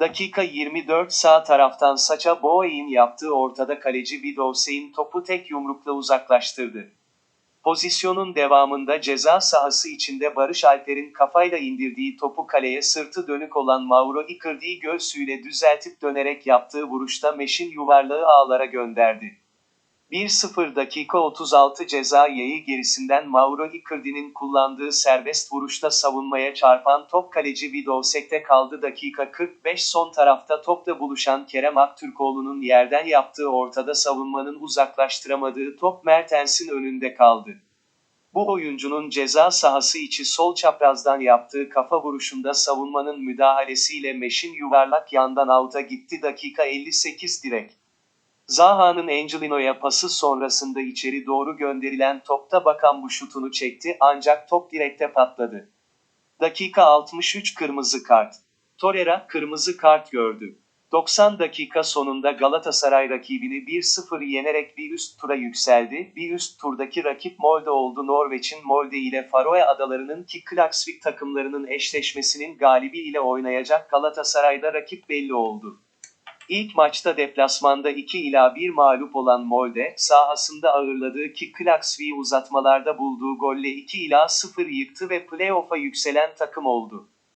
Dakika 24 sağ taraftan Saça Boey'in yaptığı ortada kaleci Vidovsey'in topu tek yumrukla uzaklaştırdı. Pozisyonun devamında ceza sahası içinde Barış Alper'in kafayla indirdiği topu kaleye sırtı dönük olan Mauro Icardi'yi göğsüyle düzeltip dönerek yaptığı vuruşta Meş'in yuvarlağı ağlara gönderdi. 1-0 dakika 36 ceza yayı gerisinden Mauro Icardi'nin kullandığı serbest vuruşta savunmaya çarpan top kaleci Vidovsek'te kaldı dakika 45 son tarafta topla buluşan Kerem Aktürkoğlu'nun yerden yaptığı ortada savunmanın uzaklaştıramadığı top Mertens'in önünde kaldı. Bu oyuncunun ceza sahası içi sol çaprazdan yaptığı kafa vuruşunda savunmanın müdahalesiyle Meş'in yuvarlak yandan avuta gitti dakika 58 direk. Zaha'nın Angelino'ya pası sonrasında içeri doğru gönderilen topta bakan bu şutunu çekti ancak top direkte patladı. Dakika 63 kırmızı kart. Torreira kırmızı kart gördü. 90 dakika sonunda Galatasaray rakibini 1-0 yenerek bir üst tura yükseldi. Bir üst turdaki rakip Molde oldu. Norveç'in Molde ile Faroe Adaları'nın ki Klaksvik takımlarının eşleşmesinin galibi ile oynayacak Galatasaray'da rakip belli oldu. İlk maçta deplasmanda 2 ila 1 mağlup olan Molde, sahasında ağırladığı ki Klaksvik'i uzatmalarda bulduğu golle 2 ila 0 yıktı ve playoff'a yükselen takım oldu.